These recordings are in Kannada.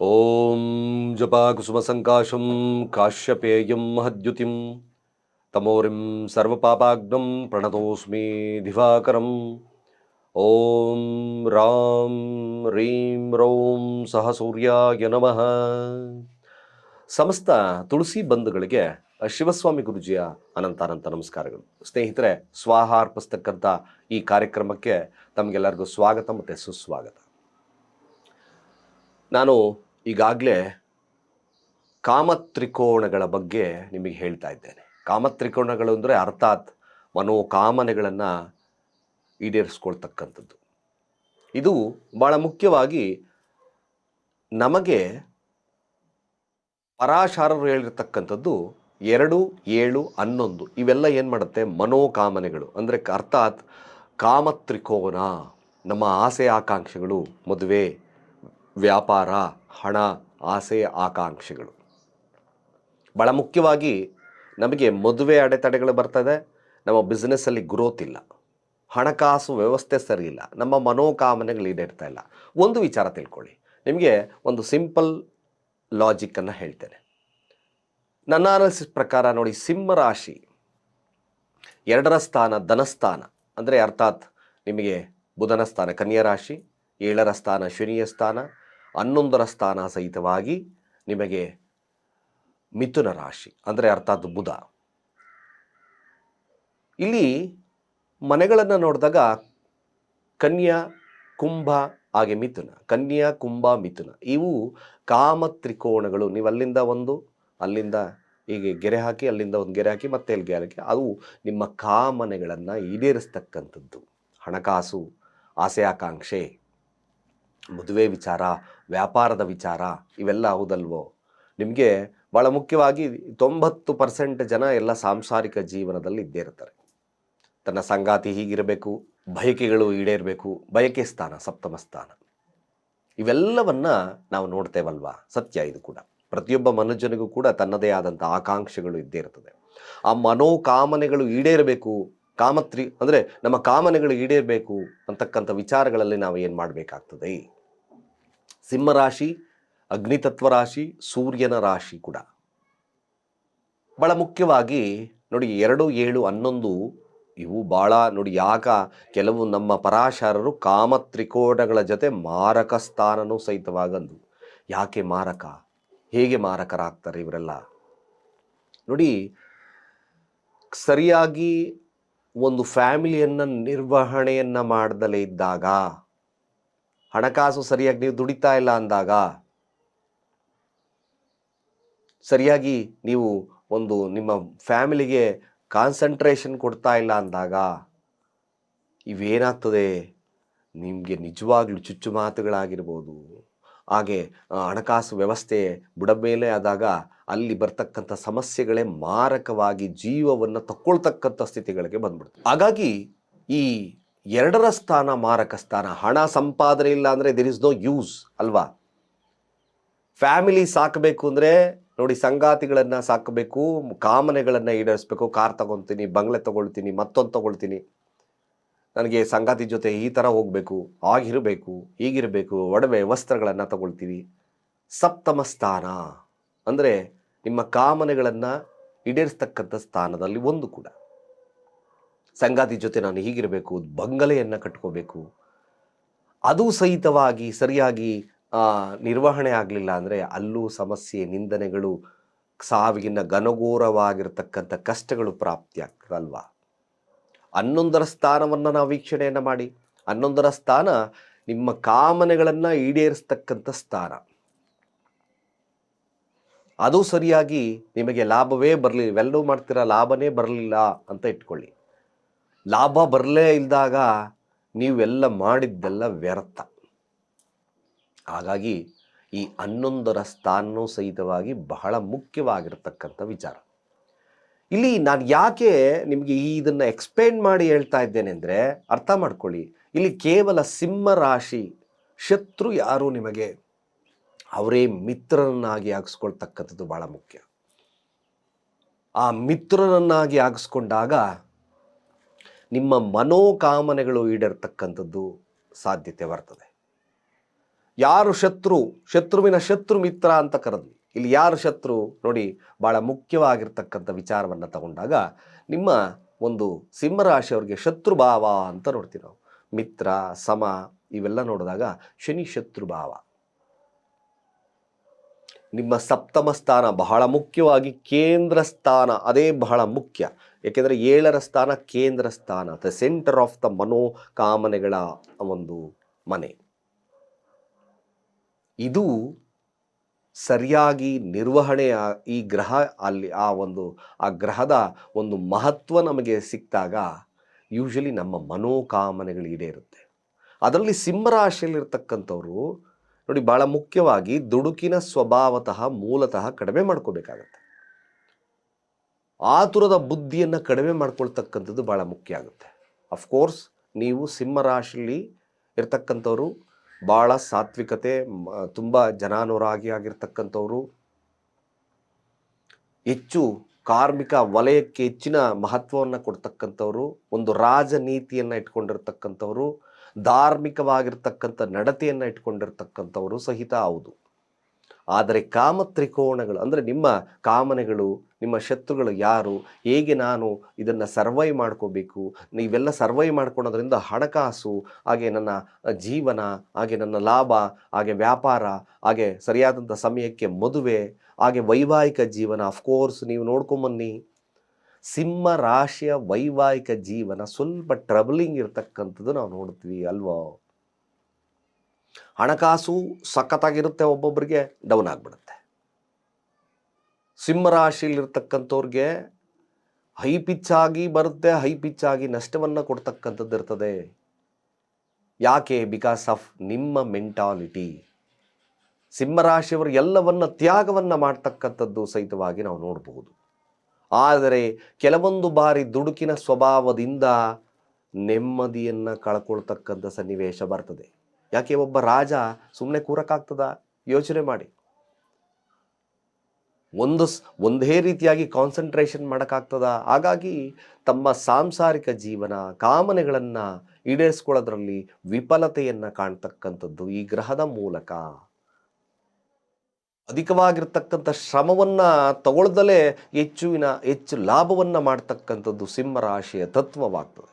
ಓಂ ಜಪಾಕುಸುಮಸಂಕಾಶಂ ಕಾಶ್ಯಪೇಯಂ ಮಹದ್ಯುತಿಂ ತಮೋರಿಂ ಸರ್ವಪಾಪಾಗ್ನಂ ಪ್ರಣತೋಸ್ಮಿ ದಿವಾಕರಂ ಓಂ ರಾಂ ರೀಂ ರೌಂ ಸಹ ಸೂರ್ಯಾಯ ನಮಃ ಸಮಸ್ತ ತುಳಸಿ ಬಂಧುಗಳಿಗೆ, ಶಿವಸ್ವಾಮಿ ಗುರುಜಿಯ ಅನಂತಾನಂತ ನಮಸ್ಕಾರಗಳು. ಸ್ನೇಹಿತರೆ, ಸ್ವಾಹ ಅರ್ಪಿಸ್ತಕ್ಕಂಥ ಈ ಕಾರ್ಯಕ್ರಮಕ್ಕೆ ತಮಗೆಲ್ಲರಿಗೂ ಸ್ವಾಗತ ಮತ್ತು ಸುಸ್ವಾಗತ. ನಾನು ಈಗಾಗಲೇ ಕಾಮತ್ರಿಕೋಣಗಳ ಬಗ್ಗೆ ನಿಮಗೆ ಹೇಳ್ತಾ ಇದ್ದೇನೆ. ಕಾಮತ್ರಿಕೋಣಗಳು ಅಂದರೆ ಅರ್ಥಾತ್ ಮನೋಕಾಮನೆಗಳನ್ನು ಈಡೇರಿಸ್ಕೊಳ್ತಕ್ಕಂಥದ್ದು. ಇದು ಭಾಳ ಮುಖ್ಯವಾಗಿ ನಮಗೆ ಪರಾಶಾರರು ಹೇಳಿರ್ತಕ್ಕಂಥದ್ದು ಎರಡು, ಏಳು, ಹನ್ನೊಂದು ಇವೆಲ್ಲ ಏನು ಮಾಡುತ್ತೆ? ಮನೋಕಾಮನೆಗಳು. ಅಂದರೆ ಅರ್ಥಾತ್ ಕಾಮತ್ರಿಕೋನ, ನಮ್ಮ ಆಸೆ, ಆಕಾಂಕ್ಷೆಗಳು ಮದುವೆ ವ್ಯಾಪಾರ, ಹಣ, ಆಸೆ, ಆಕಾಂಕ್ಷೆಗಳು. ಭಾಳ ಮುಖ್ಯವಾಗಿ ನಮಗೆ ಮದುವೆ ಅಡೆತಡೆಗಳು ಬರ್ತದೆ, ನಮ್ಮ ಬಿಸ್ನೆಸ್ಸಲ್ಲಿ ಗ್ರೋತ್ ಇಲ್ಲ. ಹಣಕಾಸು ವ್ಯವಸ್ಥೆ ಸರಿ ಇಲ್ಲ, ನಮ್ಮ ಮನೋಕಾಮನೆಗಳು ಈಡೇರ್ತಾ ಇಲ್ಲ. ಒಂದು ವಿಚಾರ ತಿಳ್ಕೊಳ್ಳಿ. ನಿಮಗೆ ಒಂದು ಸಿಂಪಲ್ ಲಾಜಿಕ್ಕನ್ನು ಹೇಳ್ತೇನೆ. ನನ್ನ ಅನಾಲಿಸಿಸ್ ಪ್ರಕಾರ ನೋಡಿ, ಸಿಂಹ ರಾಶಿ ಎರಡರ ಸ್ಥಾನ ಧನಸ್ಥಾನ. ಅಂದರೆ ಅರ್ಥಾತ್ ನಿಮಗೆ ಬುಧನ ಸ್ಥಾನ ಕನ್ಯಾ ರಾಶಿ, ಏಳರ ಸ್ಥಾನ ಶನಿಯ ಸ್ಥಾನ ಹನ್ನೊಂದರ ಸ್ಥಾನ ಸಹಿತವಾಗಿ ನಿಮಗೆ ಮಿಥುನ ರಾಶಿ, ಅಂದರೆ ಅರ್ಥಾತ್ ಬುಧ. ಇಲ್ಲಿ ಮನೆಗಳನ್ನು ನೋಡಿದಾಗ ಕನ್ಯಾ, ಕುಂಭ, ಹಾಗೆ ಮಿಥುನ. ಕನ್ಯಾ, ಕುಂಭ, ಮಿಥುನ. ಇವು ಕಾಮ ತ್ರಿಕೋಣಗಳು. ನೀವು ಅಲ್ಲಿಂದ ಒಂದು, ಅಲ್ಲಿಂದ ಹೀಗೆ ಗೆರೆ ಹಾಕಿ, ಅಲ್ಲಿಂದ ಒಂದು ಗೆರೆ ಹಾಕಿ, ಮತ್ತೆ ಇಲ್ಲಿ ಗೆರೆ ಹಾಕಿ, ಅದು ನಿಮ್ಮ ಕಾಮನೆಗಳನ್ನು ಈಡೇರಿಸ್ತಕ್ಕಂಥದ್ದು. ಹಣಕಾಸು ಆಸೆ ಆಕಾಂಕ್ಷೆ ಮದುವೆ ವಿಚಾರ, ವ್ಯಾಪಾರದ ವಿಚಾರ ಇವೆಲ್ಲ ಹೌದಲ್ವೋ? ನಿಮಗೆ ಭಾಳ ಮುಖ್ಯವಾಗಿ ತೊಂಬತ್ತು ಪರ್ಸೆಂಟ್ ಜನ ಎಲ್ಲ ಸಾಂಸಾರಿಕ ಜೀವನದಲ್ಲಿ ಇದ್ದೇ ಇರ್ತಾರೆ. ತನ್ನ ಸಂಗಾತಿ ಹೀಗಿರಬೇಕು, ಬಯಕೆಗಳು ಈಡೇರಬೇಕು, ಬಯಕೆ ಸ್ಥಾನ, ಸಪ್ತಮ ಸ್ಥಾನ. ಇವೆಲ್ಲವನ್ನ ನಾವು ನೋಡ್ತೇವಲ್ವಾ? ಸತ್ಯ ಇದು ಕೂಡ. ಪ್ರತಿಯೊಬ್ಬ ಮನುಷ್ಯನಿಗೂ ಕೂಡ ತನ್ನದೇ ಆದಂಥ ಆಕಾಂಕ್ಷೆಗಳು ಇದ್ದೇ ಇರ್ತದೆ. ಆ ಮನೋಕಾಮನೆಗಳು ಈಡೇರಬೇಕು, ಕಾಮತ್ರಿ ಅಂದರೆ ನಮ್ಮ ಕಾಮನೆಗಳು ಈಡೇರಬೇಕು ಅಂತಕ್ಕಂಥ ವಿಚಾರಗಳಲ್ಲಿ ನಾವು ಏನು ಮಾಡಬೇಕಾಗ್ತದೆ? ಸಿಂಹರಾಶಿ, ಅಗ್ನಿತತ್ವ ರಾಶಿ, ಸೂರ್ಯನ ರಾಶಿ ಕೂಡ. ಭಾಳ ಮುಖ್ಯವಾಗಿ ನೋಡಿ ಎರಡು, ಏಳು, ಹನ್ನೊಂದು ಇವು ಭಾಳ ನೋಡಿ ಯಾಕ ಕೆಲವು ನಮ್ಮ ಪರಾಶರರು ಕಾಮತ್ರಿಕೋಣಗಳ ಜೊತೆ ಮಾರಕ ಸ್ಥಾನನೂ ಸಹಿತವಾಗಂದು. ಯಾಕೆ ಮಾರಕ? ಹೇಗೆ ಮಾರಕರಾಗ್ತಾರೆ ಇವರೆಲ್ಲ? ನೋಡಿ ಸರಿಯಾಗಿ ಒಂದು ಫ್ಯಾಮಿಲಿಯನ್ನು ನಿರ್ವಹಣೆಯನ್ನು ಮಾಡ್ದಲೇ ಇದ್ದಾಗ ಹಣಕಾಸು ಸರಿಯಾಗಿ ನೀವು ದುಡಿತಾ ಇಲ್ಲ ಅಂದಾಗ, ಸರಿಯಾಗಿ ನೀವು ಒಂದು ನಿಮ್ಮ ಫ್ಯಾಮಿಲಿಗೆ ಕಾನ್ಸಂಟ್ರೇಷನ್ ಕೊಡ್ತಾ ಇಲ್ಲ ಅಂದಾಗ ಇವೇನಾಗ್ತದೆ? ನಿಮಗೆ ನಿಜವಾಗ್ಲೂ ಚುಚ್ಚು ಮಾತುಗಳಾಗಿರ್ಬೋದು. ಹಾಗೆ ಹಣಕಾಸು ವ್ಯವಸ್ಥೆ ಬುಡಮೇಲೆ ಆದಾಗ ಅಲ್ಲಿ ಬರ್ತಕ್ಕಂಥ ಸಮಸ್ಯೆಗಳೇ ಮಾರಕವಾಗಿ ಜೀವವನ್ನು ತಕ್ಕೊಳ್ತಕ್ಕಂಥ ಸ್ಥಿತಿಗಳಿಗೆ ಬಂದ್ಬಿಡ್ತು ಹಾಗಾಗಿ ಈ ಎರಡರ ಸ್ಥಾನ ಮಾರಕ ಸ್ಥಾನ. ಹಣ ಸಂಪಾದನೆ ಇಲ್ಲ ಅಂದರೆ ದಿರ್ ಇಸ್ ನೋ ಯೂಸ್ ಅಲ್ವಾ? ಫ್ಯಾಮಿಲಿ ಸಾಕಬೇಕು ಅಂದರೆ ನೋಡಿ ಸಂಗಾತಿಗಳನ್ನು ಸಾಕಬೇಕು, ಕಾಮನೆಗಳನ್ನು ಈಡೇರಿಸ್ಬೇಕು. ಕಾರ್ ತಗೊತೀನಿ ಬಂಗ್ಲೆ ತಗೊಳ್ತೀನಿ, ಮತ್ತೊಂದು ತಗೊಳ್ತೀನಿ. ನನಗೆ ಸಂಗಾತಿ ಜೊತೆ ಈ ಥರ ಹೋಗಬೇಕು, ಆಗಿರಬೇಕು, ಹೀಗಿರಬೇಕು, ಒಡವೆ ವಸ್ತ್ರಗಳನ್ನು ತಗೊಳ್ತೀವಿ. ಸಪ್ತಮ ಸ್ಥಾನ ಅಂದರೆ ನಿಮ್ಮ ಕಾಮನೆಗಳನ್ನು ಈಡೇರಿಸ್ತಕ್ಕಂಥ ಸ್ಥಾನದಲ್ಲಿ ಒಂದು ಕೂಡ. ಸಂಗಾತಿ ಜೊತೆ ನಾನು ಹೀಗಿರಬೇಕು, ಬಂಗಲೆಯನ್ನು ಕಟ್ಕೋಬೇಕು. ಅದು ಸಹಿತವಾಗಿ ಸರಿಯಾಗಿ ನಿರ್ವಹಣೆ ಆಗಲಿಲ್ಲ ಅಂದರೆ ಅಲ್ಲೂ ಸಮಸ್ಯೆ, ನಿಂದನೆಗಳು ಸಾವಿಗಿನ ಘನಘೋರವಾಗಿರ್ತಕ್ಕಂಥ ಕಷ್ಟಗಳು ಪ್ರಾಪ್ತಿಯಾಗ್ತದಲ್ವಾ ಹನ್ನೊಂದರ ಸ್ಥಾನವನ್ನು ನಾವು ವೀಕ್ಷಣೆಯನ್ನು ಮಾಡಿ, ಹನ್ನೊಂದರ ಸ್ಥಾನ ನಿಮ್ಮ ಕಾಮನೆಗಳನ್ನು ಈಡೇರಿಸ್ತಕ್ಕಂಥ ಸ್ಥಾನ. ಅದು ಸರಿಯಾಗಿ ನಿಮಗೆ ಲಾಭವೇ ಬರಲಿ, ಇವೆಲ್ಲವೂ ಮಾಡ್ತೀರಾ, ಲಾಭನೇ ಬರಲಿಲ್ಲ ಅಂತ ಇಟ್ಕೊಳ್ಳಿ. ಲಾಭ ಬರಲೇ ಇಲ್ದಾಗ ನೀವೆಲ್ಲ ಮಾಡಿದ್ದೆಲ್ಲ ವ್ಯರ್ಥ. ಹಾಗಾಗಿ ಈ ಹನ್ನೊಂದರ ಸ್ಥಾನವೂ ಸಹಿತವಾಗಿ ಬಹಳ ಮುಖ್ಯವಾಗಿರ್ತಕ್ಕಂಥ ವಿಚಾರ. ಇಲ್ಲಿ ನಾನು ಯಾಕೆ ನಿಮಗೆ ಇದನ್ನು ಎಕ್ಸ್ಪ್ಲೇನ್ ಮಾಡಿ ಹೇಳ್ತಾ ಇದ್ದೇನೆ ಅಂದರೆ ಅರ್ಥ ಮಾಡ್ಕೊಳ್ಳಿ. ಇಲ್ಲಿ ಕೇವಲ ಸಿಂಹ ರಾಶಿ ಶತ್ರು ಯಾರು ನಿಮಗೆ ಅವರೇ ಮಿತ್ರರನ್ನಾಗಿ ಆಗಿಸ್ಕೊಳ್ತಕ್ಕಂಥದ್ದು ಭಾಳ ಮುಖ್ಯ. ಆ ಮಿತ್ರರನ್ನಾಗಿ ಆಗಿಸ್ಕೊಂಡಾಗ ನಿಮ್ಮ ಮನೋಕಾಮನೆಗಳು ಈಡೇರ್ತಕ್ಕಂಥದ್ದು ಸಾಧ್ಯತೆ ಬರ್ತದೆ ಯಾರು ಶತ್ರು, ಶತ್ರುವಿನ ಶತ್ರು ಮಿತ್ರ ಅಂತ ಕರೆದ್ವಿ. ಇಲ್ಲಿ ಯಾರು ಶತ್ರು ನೋಡಿ ಭಾಳ ಮುಖ್ಯವಾಗಿರ್ತಕ್ಕಂಥ ವಿಚಾರವನ್ನು ತಗೊಂಡಾಗ ನಿಮ್ಮ ಒಂದು ಸಿಂಹರಾಶಿಯವರಿಗೆ ಶತ್ರು ಭಾವ ಅಂತ ನೋಡ್ತೀವಿ ನಾವು. ಮಿತ್ರ, ಸಮ, ಇವೆಲ್ಲ ನೋಡಿದಾಗ ಶನಿ ಶತ್ರು ಭಾವ ನಿಮ್ಮ ಸಪ್ತಮ ಸ್ಥಾನ ಬಹಳ ಮುಖ್ಯವಾಗಿ ಕೇಂದ್ರ ಸ್ಥಾನ, ಅದೇ ಬಹಳ ಮುಖ್ಯ. ಏಕೆಂದರೆ ಏಳರ ಸ್ಥಾನ ಕೇಂದ್ರ ಸ್ಥಾನ ದ ಸೆಂಟರ್ ಆಫ್ ದ ಮನೋಕಾಮನೆಗಳ ಒಂದು ಮನೆ. ಇದು ಸರಿಯಾಗಿ ನಿರ್ವಹಣೆ ಈ ಗ್ರಹ ಅಲ್ಲಿ ಆ ಒಂದು, ಆ ಗ್ರಹದ ಒಂದು ಮಹತ್ವ ನಮಗೆ ಸಿಕ್ಕಿದಾಗ ಯೂಶಲಿ ನಮ್ಮ ಮನೋಕಾಮನೆಗಳು ಈಡೇರುತ್ತೆ. ಅದರಲ್ಲಿ ಸಿಂಹರಾಶಿಯಲ್ಲಿರ್ತಕ್ಕಂಥವ್ರು ನೋಡಿ ಭಾಳ ಮುಖ್ಯವಾಗಿ ದುಡುಕಿನ ಸ್ವಭಾವತಃ ಮೂಲತಃ ಕಡಿಮೆ ಮಾಡ್ಕೋಬೇಕಾಗತ್ತೆ. ಆತುರದ ಬುದ್ಧಿಯನ್ನು ಕಡಿಮೆ ಮಾಡ್ಕೊಳ್ತಕ್ಕಂಥದ್ದು ಭಾಳ ಮುಖ್ಯ ಆಗುತ್ತೆ. ಅಫ್ಕೋರ್ಸ್ ನೀವು ಸಿಂಹರಾಶಿಲಿ ಇರ್ತಕ್ಕಂಥವ್ರು ಭಾಳ ಸಾತ್ವಿಕತೆ ತುಂಬ ಜನಾನುರಾಗಿ ಆಗಿರ್ತಕ್ಕಂಥವ್ರು, ಹೆಚ್ಚು ಕಾರ್ಮಿಕ ವಲಯಕ್ಕೆ ಹೆಚ್ಚಿನ ಮಹತ್ವವನ್ನು ಕೊಡ್ತಕ್ಕಂಥವ್ರು, ಒಂದು ರಾಜನೀತಿಯನ್ನು ಇಟ್ಕೊಂಡಿರ್ತಕ್ಕಂಥವ್ರು ಧಾರ್ಮಿಕವಾಗಿರ್ತಕ್ಕಂಥ ನಡತೆಯನ್ನು ಇಟ್ಕೊಂಡಿರ್ತಕ್ಕಂಥವರು ಸಹಿತ ಹೌದು. ಆದರೆ ಕಾಮ ತ್ರಿಕೋಣಗಳು ಅಂದರೆ ನಿಮ್ಮ ಕಾಮನೆಗಳು, ನಿಮ್ಮ ಶತ್ರುಗಳು ಯಾರು, ಹೇಗೆ ನಾನು ಇದನ್ನು ಸರ್ವೈವ್ ಮಾಡ್ಕೋಬೇಕು, ನೀವೆಲ್ಲ ಸರ್ವೈವ್ ಮಾಡ್ಕೊಳೋದ್ರಿಂದ ಹಣಕಾಸು, ಹಾಗೆ ನನ್ನ ಜೀವನ, ಹಾಗೆ ನನ್ನ ಲಾಭ, ಹಾಗೆ ವ್ಯಾಪಾರ, ಹಾಗೆ ಸರಿಯಾದಂಥ ಸಮಯಕ್ಕೆ ಮದುವೆ, ಹಾಗೆ ವೈವಾಹಿಕ ಜೀವನ ಅಫ್ಕೋರ್ಸ್ ನೀವು ನೋಡ್ಕೊಂಬನ್ನಿ. ಸಿಂಹ ರಾಶಿಯ ವೈವಾಹಿಕ ಜೀವನ ಸ್ವಲ್ಪ ಟ್ರಬಲಿಂಗ್ ಇರತಕ್ಕಂಥದ್ದು ನಾವು ನೋಡ್ತೀವಿ ಅಲ್ವೋ? ಹಣಕಾಸು ಸಖತ್ತಾಗಿರುತ್ತೆ ಒಬ್ಬೊಬ್ಬರಿಗೆ ಡೌನ್ ಆಗಿಬಿಡುತ್ತೆ. ಸಿಂಹರಾಶಿಯಲ್ಲಿರ್ತಕ್ಕಂಥವ್ರಿಗೆ ಹೈ ಪಿಚ್ಚಾಗಿ ಬರುತ್ತೆ ಹೈ ಪಿಚ್ಚಾಗಿ ನಷ್ಟವನ್ನು ಕೊಡ್ತಕ್ಕಂಥದ್ದು ಇರ್ತದೆ. ಯಾಕೆ? ಬಿಕಾಸ್ ಆಫ್ ನಿಮ್ಮ ಮೆಂಟಾಲಿಟಿ ಸಿಂಹರಾಶಿಯವರು ಎಲ್ಲವನ್ನ ತ್ಯಾಗವನ್ನು ಮಾಡ್ತಕ್ಕಂಥದ್ದು ಸಹಿತವಾಗಿ ನಾವು ನೋಡಬಹುದು ಆದರೆ ಕೆಲವೊಂದು ಬಾರಿ ದುಡುಕಿನ ಸ್ವಭಾವದಿಂದ ನೆಮ್ಮದಿಯನ್ನು ಕಳ್ಕೊಳ್ತಕ್ಕಂಥ ಸನ್ನಿವೇಶ ಬರ್ತದೆ. ಯಾಕೆ ಒಬ್ಬ ರಾಜ ಸುಮ್ಮನೆ ಕೂರಕ್ಕಾಗ್ತದ? ಯೋಚನೆ ಮಾಡಿ. ಒಂದು ಒಂದೇ ರೀತಿಯಾಗಿ ಕಾನ್ಸಂಟ್ರೇಷನ್ ಮಾಡೋಕ್ಕಾಗ್ತದ? ಹಾಗಾಗಿ ತಮ್ಮ ಸಾಂಸಾರಿಕ ಜೀವನ, ಕಾಮನೆಗಳನ್ನು ಈಡೇರಿಸ್ಕೊಳ್ಳೋದ್ರಲ್ಲಿ ವಿಫಲತೆಯನ್ನು ಕಾಣ್ತಕ್ಕಂಥದ್ದು ಈ ಗ್ರಹದ ಮೂಲಕ. ಅಧಿಕವಾಗಿರ್ತಕ್ಕಂಥ ಶ್ರಮವನ್ನು ತಗೊಳ್ದಲೇ ಹೆಚ್ಚುವಿನ ಹೆಚ್ಚು ಲಾಭವನ್ನು ಮಾಡ್ತಕ್ಕಂಥದ್ದು ಸಿಂಹರಾಶಿಯ ತತ್ವವಾಗ್ತದೆ.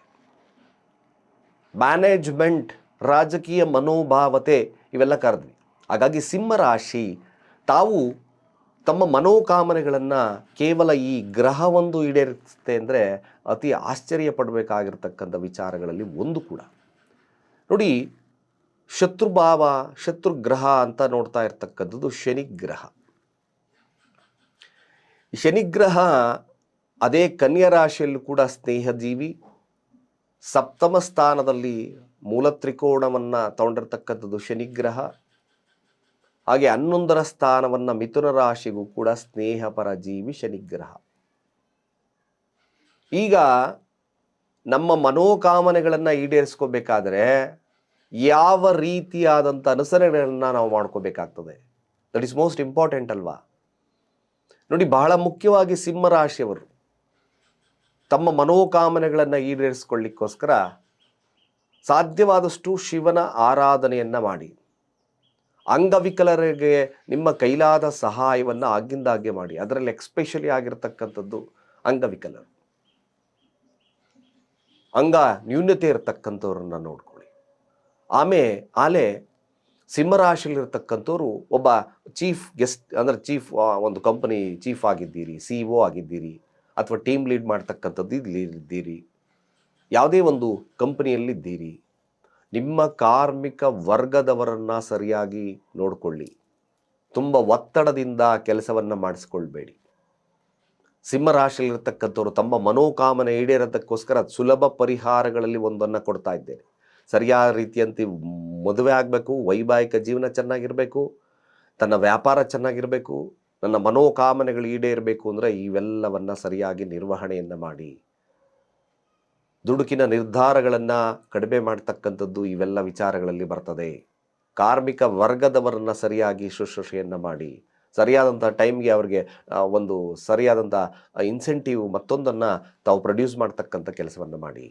ಮ್ಯಾನೇಜ್ಮೆಂಟ್ ರಾಜಕೀಯ ಮನೋಭಾವತೆ ಇವೆಲ್ಲ ಕರೆದ್ವಿ. ಹಾಗಾಗಿ ಸಿಂಹರಾಶಿ ತಾವು ತಮ್ಮ ಮನೋಕಾಮನೆಗಳನ್ನು ಕೇವಲ ಈ ಗ್ರಹವೊಂದು ಈಡೇರಿಸುತ್ತೆ ಅಂದರೆ ಅತಿ ಆಶ್ಚರ್ಯ ಪಡಬೇಕಾಗಿರ್ತಕ್ಕಂಥ ವಿಚಾರಗಳಲ್ಲಿ ಒಂದು ಕೂಡ. ನೋಡಿ ಶತ್ರುಭಾವ, ಶತ್ರುಗ್ರಹ ಅಂತ ನೋಡ್ತಾ ಇರ್ತಕ್ಕಂಥದ್ದು ಶನಿಗ್ರಹ. ಶನಿಗ್ರಹ ಅದೇ ಕನ್ಯಾ ರಾಶಿಯಲ್ಲೂ ಕೂಡ ಸ್ನೇಹಜೀವಿ. ಸಪ್ತಮ ಸ್ಥಾನದಲ್ಲಿ ಮೂಲ ತ್ರಿಕೋಣವನ್ನು ತಗೊಂಡಿರ್ತಕ್ಕಂಥದ್ದು ಶನಿಗ್ರಹ. ಹಾಗೆ ಹನ್ನೊಂದರ ಸ್ಥಾನವನ್ನು ಮಿಥುನ ರಾಶಿಗೂ ಕೂಡ ಸ್ನೇಹಪರ ಜೀವಿ ಶನಿಗ್ರಹ. ಈಗ ನಮ್ಮ ಮನೋಕಾಮನೆಗಳನ್ನು ಈಡೇರಿಸ್ಕೋಬೇಕಾದ್ರೆ ಯಾವ ರೀತಿಯಾದಂಥ ಅನುಸರಣೆಗಳನ್ನು ನಾವು ಮಾಡ್ಕೋಬೇಕಾಗ್ತದೆ. ದಟ್ ಈಸ್ ಮೋಸ್ಟ್ ಇಂಪಾರ್ಟೆಂಟ್ ಅಲ್ವಾ? ನೋಡಿ, ಬಹಳ ಮುಖ್ಯವಾಗಿ ಸಿಂಹರಾಶಿಯವರು ತಮ್ಮ ಮನೋಕಾಮನೆಗಳನ್ನು ಈಡೇರಿಸ್ಕೊಳ್ಳಿಕ್ಕೋಸ್ಕರ ಸಾಧ್ಯವಾದಷ್ಟು ಶಿವನ ಆರಾಧನೆಯನ್ನು ಮಾಡಿ. ಅಂಗವಿಕಲರಿಗೆ ನಿಮ್ಮ ಕೈಲಾದ ಸಹಾಯವನ್ನು ಆಗಿಂದಾಗ್ಗೆ ಮಾಡಿ. ಅದರಲ್ಲಿ ಎಕ್ಸ್ಪೆಷಲಿ ಆಗಿರತಕ್ಕಂಥದ್ದು ಅಂಗವಿಕಲರು. ಅಂಗ ನ್ಯೂನ್ಯತೆ ಇರತಕ್ಕಂಥವ್ರನ್ನ ನೋಡ್ಕೊಳ್ಳಿ. ಆಮೇ, ಆಲೆ ಸಿಂಹರಾಶಿಯಲ್ಲಿರ್ತಕ್ಕಂಥವ್ರು ಒಬ್ಬ ಚೀಫ್ ಗೆಸ್ಟ್ ಅಂದರೆ ಚೀಫ್ ಒಂದು ಕಂಪನಿ ಚೀಫ್ ಆಗಿದ್ದೀರಿ ಸಿ ಒ ಆಗಿದ್ದೀರಿ ಅಥವಾ ಟೀಮ್ ಲೀಡ್ ಮಾಡ್ತಕ್ಕಂಥದ್ದು ಇದ್ದೀರಿ. ಯಾವುದೇ ಒಂದು ಕಂಪನಿಯಲ್ಲಿದ್ದೀರಿ ನಿಮ್ಮ ಕಾರ್ಮಿಕ ವರ್ಗದವರನ್ನು ಸರಿಯಾಗಿ ನೋಡಿಕೊಳ್ಳಿ. ತುಂಬ ಒತ್ತಡದಿಂದ ಕೆಲಸವನ್ನು ಮಾಡಿಸ್ಕೊಳ್ಬೇಡಿ. ಸಿಂಹರಾಶಿಯಲ್ಲಿರ್ತಕ್ಕಂಥವ್ರು ತಮ್ಮ ಮನೋಕಾಮನೆ ಈಡೇರೋದಕ್ಕೋಸ್ಕರ ಸುಲಭ ಪರಿಹಾರಗಳಲ್ಲಿ ಒಂದನ್ನು ಕೊಡ್ತಾ ಇದ್ದೇನೆ. ಸರಿಯಾದ ರೀತಿಯಂತೆ ಮದುವೆ ಆಗಬೇಕು, ವೈವಾಹಿಕ ಜೀವನ ಚೆನ್ನಾಗಿರಬೇಕು, ತನ್ನ ವ್ಯಾಪಾರ ಚೆನ್ನಾಗಿರಬೇಕು, ನನ್ನ ಮನೋಕಾಮನೆಗಳು ಈಡೇರಬೇಕು ಅಂದರೆ ಇವೆಲ್ಲವನ್ನು ಸರಿಯಾಗಿ ನಿರ್ವಹಣೆಯನ್ನು ಮಾಡಿ. ದುಡುಕಿನ ನಿರ್ಧಾರಗಳನ್ನು ಕಡಿಮೆ ಮಾಡ್ತಕ್ಕಂಥದ್ದು ಇವೆಲ್ಲ ವಿಚಾರಗಳಲ್ಲಿ ಬರ್ತದೆ. ಕಾರ್ಮಿಕ ವರ್ಗದವರನ್ನು ಸರಿಯಾಗಿ ಶುಶ್ರೂಷೆಯನ್ನು ಮಾಡಿ ಸರಿಯಾದಂಥ ಟೈಮ್ಗೆ ಅವ್ರಿಗೆ ಒಂದು ಸರಿಯಾದಂಥ ಇನ್ಸೆಂಟಿವ್ ಮತ್ತೊಂದನ್ನು ತಾವು ಪ್ರೊಡ್ಯೂಸ್ ಮಾಡ್ತಕ್ಕಂಥ ಕೆಲಸವನ್ನು ಮಾಡಿ.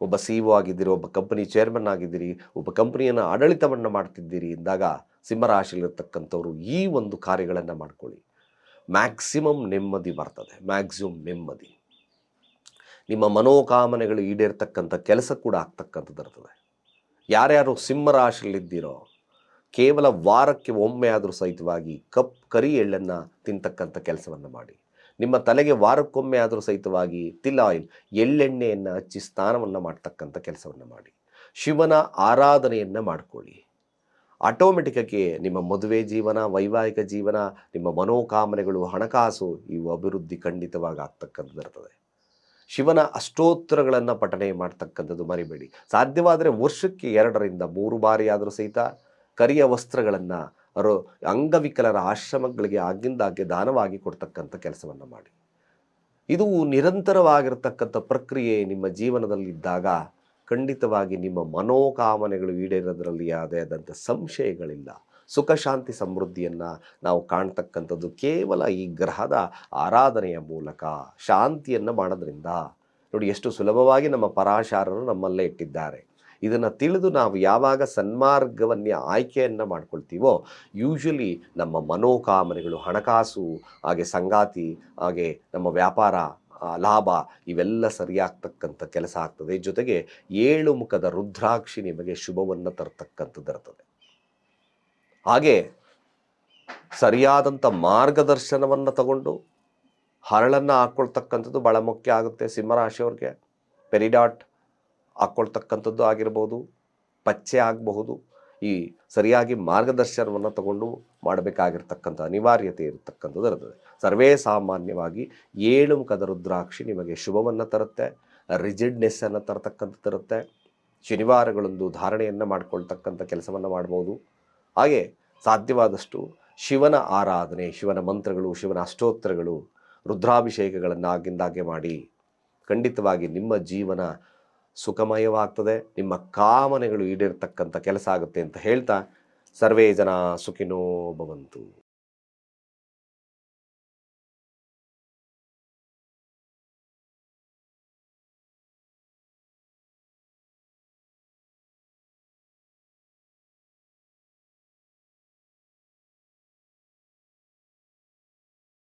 ಒಬ್ಬ ಸಿ ಒ ಆಗಿದ್ದೀರಿ, ಒಬ್ಬ ಕಂಪನಿ ಚೇರ್ಮನ್ ಆಗಿದ್ದೀರಿ, ಒಬ್ಬ ಕಂಪನಿಯನ್ನು ಆಡಳಿತವನ್ನು ಮಾಡ್ತಿದ್ದೀರಿ ಎಂದಾಗ ಸಿಂಹರಾಶಿಯಲ್ಲಿರ್ತಕ್ಕಂಥವ್ರು ಈ ಒಂದು ಕಾರ್ಯಗಳನ್ನು ಮಾಡ್ಕೊಳ್ಳಿ. ಮ್ಯಾಕ್ಸಿಮಮ್ ನೆಮ್ಮದಿ ಬರ್ತದೆ ಮ್ಯಾಕ್ಸಿಮಮ್ ನೆಮ್ಮದಿ. ನಿಮ್ಮ ಮನೋಕಾಮನೆಗಳು ಈಡೇರ್ತಕ್ಕಂಥ ಕೆಲಸ ಕೂಡ ಆಗ್ತಕ್ಕಂಥದ್ದು ಇರ್ತದೆ. ಯಾರ್ಯಾರು ಸಿಂಹರಾಶಿಯಲ್ಲಿದ್ದೀರೋ, ಕೇವಲ ವಾರಕ್ಕೆ ಒಮ್ಮೆ ಆದರೂ ಸಹಿತವಾಗಿ ಕಪ್, ಕರಿ ಎಳ್ಳನ್ನು ತಿಂತಕ್ಕಂಥ ಕೆಲಸವನ್ನು ಮಾಡಿ. ನಿಮ್ಮ ತಲೆಗೆ ವಾರಕ್ಕೊಮ್ಮೆ ಆದರೂ ಸಹಿತವಾಗಿ ತಿಲ್ ಆಯಿಲ್ ಎಳ್ಳೆಣ್ಣೆಯನ್ನು ಹಚ್ಚಿ ಸ್ನಾನವನ್ನು ಮಾಡ್ತಕ್ಕಂಥ ಕೆಲಸವನ್ನು ಮಾಡಿ. ಶಿವನ ಆರಾಧನೆಯನ್ನು ಮಾಡಿಕೊಳ್ಳಿ. ಆಟೋಮೆಟಿಕ್ಕಾಗಿ ನಿಮ್ಮ ಮದುವೆ ಜೀವನ, ವೈವಾಹಿಕ ಜೀವನ, ನಿಮ್ಮ ಮನೋಕಾಮನೆಗಳು, ಹಣಕಾಸು ಇವು ಅಭಿವೃದ್ಧಿ ಖಂಡಿತವಾಗಿ ಆಗ್ತಕ್ಕಂಥದ್ದು ಇರ್ತದೆ. ಶಿವನ ಅಷ್ಟೋತ್ತರಗಳನ್ನು ಪಠನೆ ಮಾಡ್ತಕ್ಕಂಥದ್ದು ಮರಿಬೇಡಿ. ಸಾಧ್ಯವಾದರೆ ವರ್ಷಕ್ಕೆ ಎರಡರಿಂದ ಮೂರು ಬಾರಿ ಆದರೂ ಸಹಿತ ಕರಿಯ ವಸ್ತ್ರಗಳನ್ನು ಅವರು ಅಂಗವಿಕಲರ ಆಶ್ರಮಗಳಿಗೆ ಆಗಿಂದಾಗ್ಗೆ ದಾನವಾಗಿ ಕೊಡ್ತಕ್ಕಂಥ ಕೆಲಸವನ್ನು ಮಾಡಿ. ಇದು ನಿರಂತರವಾಗಿರ್ತಕ್ಕಂಥ ಪ್ರಕ್ರಿಯೆ ನಿಮ್ಮ ಜೀವನದಲ್ಲಿದ್ದಾಗ ಖಂಡಿತವಾಗಿ ನಿಮ್ಮ ಮನೋಕಾಮನೆಗಳು ಈಡೇರೋದ್ರಲ್ಲಿ ಯಾವುದೇ ಆದಂಥ ಸಂಶಯಗಳಿಲ್ಲ. ಸುಖ, ಶಾಂತಿ, ಸಮೃದ್ಧಿಯನ್ನು ನಾವು ಕಾಣ್ತಕ್ಕಂಥದ್ದು ಕೇವಲ ಈ ಗ್ರಹದ ಆರಾಧನೆಯ ಮೂಲಕ, ಶಾಂತಿಯನ್ನು ಮಾಡೋದ್ರಿಂದ. ನೋಡಿ, ಎಷ್ಟು ಸುಲಭವಾಗಿ ನಮ್ಮ ಪರಾಶಾರರು ನಮ್ಮಲ್ಲೇ ಇಟ್ಟಿದ್ದಾರೆ. ಇದನ್ನು ತಿಳಿದು ನಾವು ಯಾವಾಗ ಸನ್ಮಾರ್ಗವನ್ನೇ ಆಯ್ಕೆಯನ್ನು ಮಾಡ್ಕೊಳ್ತೀವೋ ಯೂಶಲಿ ನಮ್ಮ ಮನೋಕಾಮನೆಗಳು, ಹಣಕಾಸು, ಹಾಗೆ ಸಂಗಾತಿ, ಹಾಗೆ ನಮ್ಮ ವ್ಯಾಪಾರ ಲಾಭ ಇವೆಲ್ಲ ಸರಿಯಾಗ್ತಕ್ಕಂಥ ಕೆಲಸ ಆಗ್ತದೆ. ಜೊತೆಗೆ ಏಳು ಮುಖದ ರುದ್ರಾಕ್ಷಿ ನಿಮಗೆ ಶುಭವನ್ನು ತರ್ತಕ್ಕಂಥದ್ದು ಇರ್ತದೆ. ಹಾಗೆ ಸರಿಯಾದಂಥ ಮಾರ್ಗದರ್ಶನವನ್ನು ತಗೊಂಡು ಹರಳನ್ನು ಹಾಕ್ಕೊಳ್ತಕ್ಕಂಥದ್ದು ಭಾಳ ಮುಖ್ಯ ಆಗುತ್ತೆ ಸಿಂಹರಾಶಿಯವ್ರಿಗೆ. ಪೆರಿಡಾಟ್ ಹಾಕ್ಕೊಳ್ತಕ್ಕಂಥದ್ದು ಆಗಿರ್ಬೋದು, ಪಚ್ಚೆ ಆಗಬಹುದು, ಈ ಸರಿಯಾಗಿ ಮಾರ್ಗದರ್ಶನವನ್ನು ತಗೊಂಡು ಮಾಡಬೇಕಾಗಿರ್ತಕ್ಕಂಥ ಅನಿವಾರ್ಯತೆ ಇರತಕ್ಕಂಥದ್ದು ಇರ್ತದೆ. ಸರ್ವೇ ಸಾಮಾನ್ಯವಾಗಿ ಏಳು ಮುಖದ ರುದ್ರಾಕ್ಷಿ ನಿಮಗೆ ಶುಭವನ್ನು ತರುತ್ತೆ ರಿಜಿಡ್ನೆಸ್ಸನ್ನು ತರತಕ್ಕಂಥದ್ದು ಇರುತ್ತೆ ಶನಿವಾರಗಳೊಂದು ಧಾರಣೆಯನ್ನು ಮಾಡಿಕೊಳ್ತಕ್ಕಂಥ ಕೆಲಸವನ್ನು ಮಾಡ್ಬೋದು. ಹಾಗೆ ಸಾಧ್ಯವಾದಷ್ಟು ಶಿವನ ಆರಾಧನೆ, ಶಿವನ ಮಂತ್ರಗಳು, ಶಿವನ ಅಷ್ಟೋತ್ತರಗಳು ರುದ್ರಾಭಿಷೇಕಗಳನ್ನು ಆಗಿಂದಾಗೆ ಮಾಡಿ ಖಂಡಿತವಾಗಿ ನಿಮ್ಮ ಜೀವನ ಸುಖಮಯವಾಗ್ತದೆ. ನಿಮ್ಮ ಕಾಮನೆಗಳು ಈಡೇರ್ತಕ್ಕಂಥ ಕೆಲಸ ಆಗುತ್ತೆ ಅಂತ ಹೇಳ್ತಾ ಸರ್ವೇ ಜನ ಸುಖಿನೋ ಭವಂತು.